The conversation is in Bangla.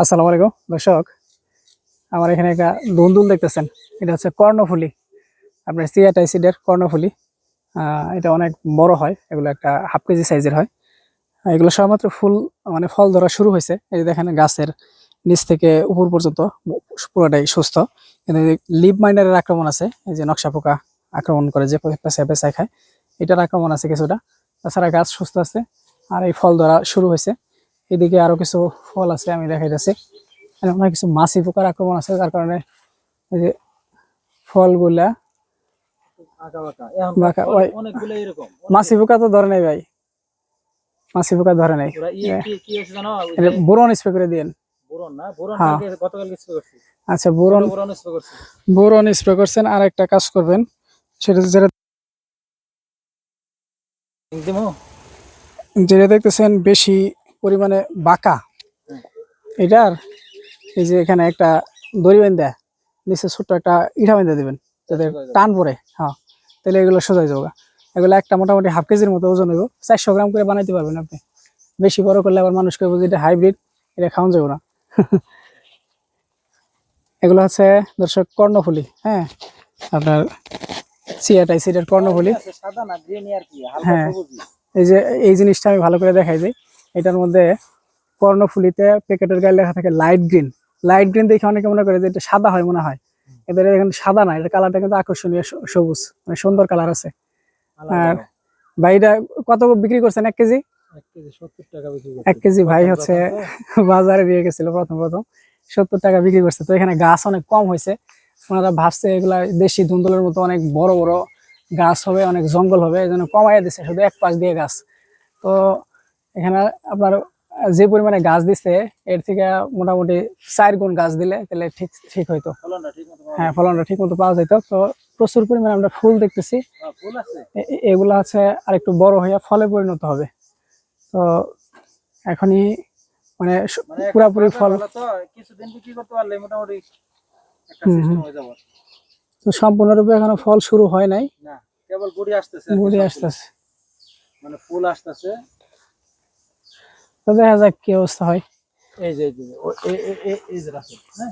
আসসালামু আলাইকুম, দর্শক। আমার এখানে একটা দুন্দুল দেখতেছেন। এটা হচ্ছে কর্ণফুলি। আপনার সিয়াটাইসিডের কর্ণফুলি। এটা অনেক বড় হয়। এগুলো একটা হাফ কেজি সাইজের হয়। এগুলো সবেমাত্র ফুল মানে ফল ধরা শুরু হয়েছে। এই যে দেখেন, গাছের নিচ থেকে উপর পর্যন্ত পুরোটাই সুস্থ। কিন্তু লিভ মাইনারের আক্রমণ আছে, এই যে নকশা পোকা আক্রমণ করে যে পেঁচায় পেঁচায় খায়, এটার আক্রমণ আছে কিছুটা। তাছাড়া গাছ সুস্থ আছে, আর এই ফল ধরা শুরু হয়েছে। এদিকে আরও কিছু ফল আছে আমি দেখাইতেছি। এখানে অনেক কিছু মাছি পোকার আক্রমণ আছে যার কারণে এই যে ফলগুলা মাছি পোকা তো ধরে নেই ভাই। মাছি পোকা ধরে নেই। ওরা ই কি কি হচ্ছে জানো? ওই এটা যে বোরন স্প্রে করে দিন বোরন না? বোরন হ্যাঁ। আচ্ছা বোরন বোরন স্প্রে করছি। বোরন স্প্রে করছেন আর একটা কাজ করবেন। সেটা যেটা যেটা দেখতেছেন বেশি পরিমাণে বাঁকা। এটার এই যে এখানে একটা দড়ি বেঁধে নিচে ছোট্ট একটা ইটা বেঁধে দিবেন যাতে টান পড়ে হ্যাঁ। তাহলে এগুলো সোজা যাবে। এগুলো একটা মোটামুটি হাফ কেজির মতো ওজন হইব। চারশো গ্রাম করে বানাইতে পারবেন আপনি। বেশি বড় করলে আবার মানুষ করব যে এটা হাইব্রিড এটা খাওয়ান যাবে না। এগুলো হচ্ছে দর্শক কর্ণফুলি হ্যাঁ। আপনার সিয়াটাই সিটের কর্ণফুলি। হ্যাঁ। এই যে এই জিনিসটা আমি ভালো করে দেখাই দিই। এটার মধ্যে কর্ণফুলিতে প্যাকেটের গায়ে লেখা থাকে লাইট গ্রিন লাইট গ্রিন দেখে অনেকে মনে করে যে এটা সাদা হয় মনে হয়। এদের এখানে সাদা না এটা কালারটা কিন্তু আকর্ষণীয় সবুজ মানে সুন্দর কালার আছে। আর ভাই এটা কত বিক্রি করছেন এক কেজি? এক কেজি ভাই হচ্ছে বাজারে দিয়ে গেছিল প্রথম প্রথম। সত্তর টাকা বিক্রি করছে। তো এখানে গাছ অনেক কম হয়েছে। ওনারা ভাবছে এগুলা দেশি ধুন্দুলের মতো অনেক বড় বড় গাছ হবে অনেক জঙ্গল হবে এই জন্য কমাইয়া দিচ্ছে শুধু এক পাশ দিয়ে গাছ। তো এখানে আপনার যে পরিমাণে গাছ দিচ্ছে এর থেকে মোটামুটি চার গুণ গাছ দিলে তাহলে ঠিক ঠিক হইতো। হ্যাঁ ফলনটা ঠিক মতো পাওয়া যেত তো প্রচুর পরিমাণে আমরা ফুল দেখতেছি। হ্যাঁ, আছে? এগুলা হচ্ছে আর একটু বড় হইয়া ফলে পরিণত হবে। তো এখনই মানে মানে পুরাপুরি ফল তো। হয়ে সম্পূর্ণরূপে এখনও ফল শুরু হয় নাই। কেবল গুড়ি আসতেছে ঘুরে আসতেছে। মানে ফুল আসতেছে তো দেখা যাক কি অবস্থা হয়। এই যে এই যে এই যে রাখো হ্যাঁ?